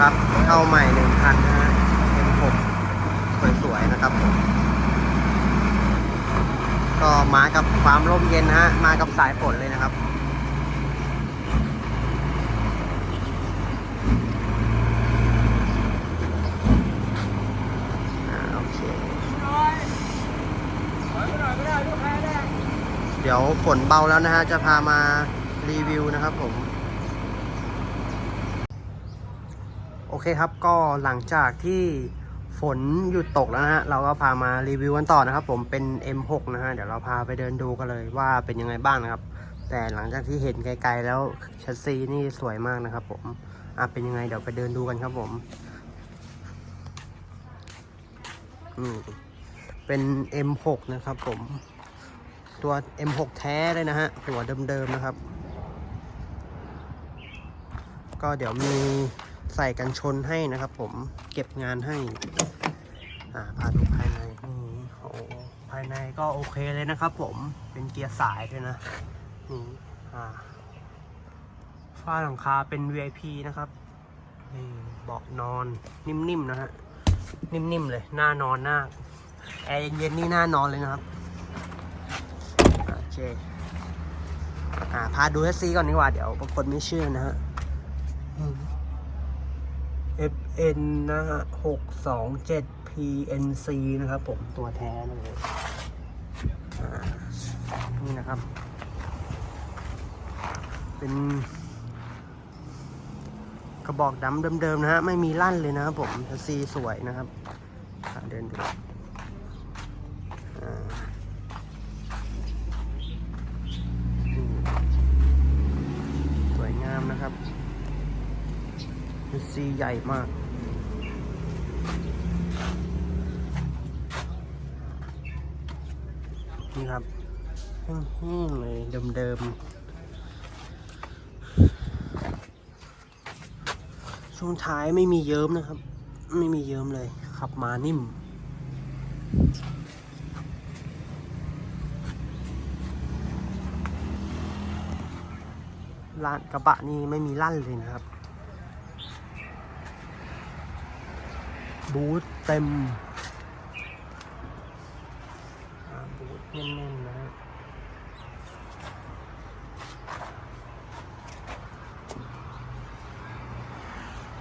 ครับ เข้าใหม่หนึ่งคันนะฮะเป็นผมสวยๆนะครับผมก็มากับความร่มเย็นนะฮะ มากับสายฝนเลยนะครับอ่าโอเคเดี๋ยวฝนเบาแล้วนะฮะ จะพามารีวิวนะครับผม โอเคครับก็หลังจากที่ฝนหยุดตกแล้วนะฮะเราก็พามารีวิวกันต่อนะครับ ผมเป็น M6 นะฮะเดี๋ยวเราพาไปเดินดูกันเลยว่าเป็นยังไงบ้างนะครับ แต่หลังจากที่เห็นไกลๆแล้วชัดซีนี่สวยมากนะครับ ผมอะเป็นยังไงเดี๋ยวไปเดินดูกันครับผมนี่เป็น M6 นะครับผม ตัว M6 แท้เลยนะฮะหัวเดิมๆนะครับ ก็เดี๋ยวมี ใส่กันชนให้นะครับ ผมเก็บงานให้อ่าพาดูภายในนี่โอ้ภายในก็โอเคเลยนะครับ ผมเป็นเกียร์สายด้วยนะนี่อ่าฝ้าหลังคาเป็น VIP นะครับนี่เบาะนอนนิ่มๆนะฮะนิ่มๆเลยหน้านอนหน้าแอร์เย็นๆนี่หน้านอนเลยนะครับโอเคอ่าพาดูแท็กซี่ก่อนดีกว่าเดี๋ยวบางคนไม่เชื่อนะฮะ n นะฮะหกสองเจ็ด PNC นะครับผมตัวแท้เลยนี่นะครับ เป็น กระบอกดำเดิมๆนะฮะ ไม่มีลั่นเลยนะครับผมซีสวยนะครับเดินดูสวยงามนะครับซีใหญ่มาก นี่ครับแห้งๆเลยเดิมๆช่วงท้ายไม่มีเยิ้มนะครับ ไม่มีเยิ้มเลย ขับมานิ่มลานกระบะนี่ไม่มีลั่นเลยนะครับ บูธเต็มอ่าบูธ แน่นๆนะฮะ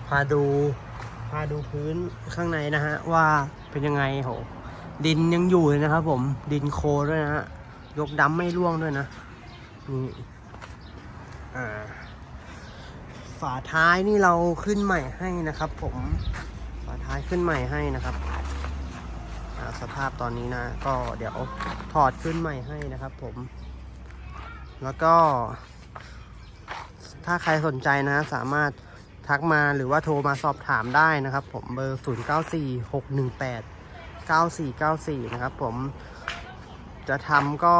พาดูพาดูพื้นข้างในนะฮะ ว่าเป็นยังไงโห ดินยังอยู่เลยนะครับผมดินโคด้วยนะฮะ ยกดำไม่ร่วงด้วยนะ นี่ อ่า ฝาท้ายนี่เราขึ้นใหม่ให้นะครับผม ฝาท้ายขึ้นใหม่ให้นะครับ ภาพตอนนี้นะ ก็เดี๋ยวถอดขึ้นใหม่ให้นะครับผม แล้วก็ ถ้าใครสนใจนะ สามารถทักมาหรือว่าโทรมาสอบถามได้นะครับ ผมเบอร์ 0 9 4 6 1 8 9 4 9 4 นะครับผมจะทำก็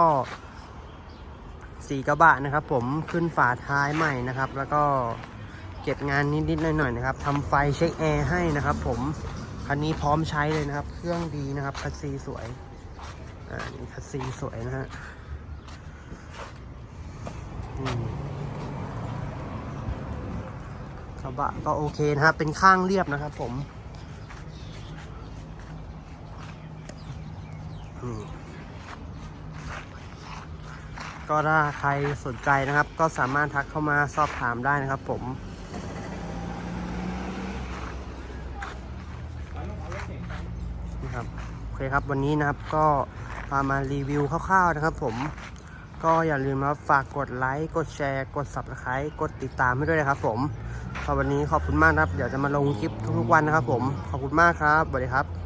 สีกระบะนะครับ ผมขึ้นฝาท้ายใหม่นะครับ แล้วก็เก็บงานนิดๆหน่อยๆนะครับทำไฟเช็คแอร์ให้นะครับ ผม คันนี้พร้อมใช้เลยนะครับ เครื่องดีนะครับคัสซีสวย อ่า นี่คัสซีสวยนะฮะกระบะก็โอเคนะครับ เป็นข้างเรียบนะครับผมก็ถ้าใครสนใจนะครับ ก็สามารถทักเข้ามาสอบถามได้นะครับผม นะครับโอเคครับวันนี้นะครับก็พามารีวิวคร่าวๆนะครับผมก็อย่าลืมนะฝากกดไลค์กดแชร์กด subscribe กดติดตามให้ด้วยนะครับผมก็วันนี้ขอบคุณมากนะครับ เดี๋ยวจะมาลงคลิปทุกๆวันนะครับผมขอบคุณมากครับสวัสดีครับ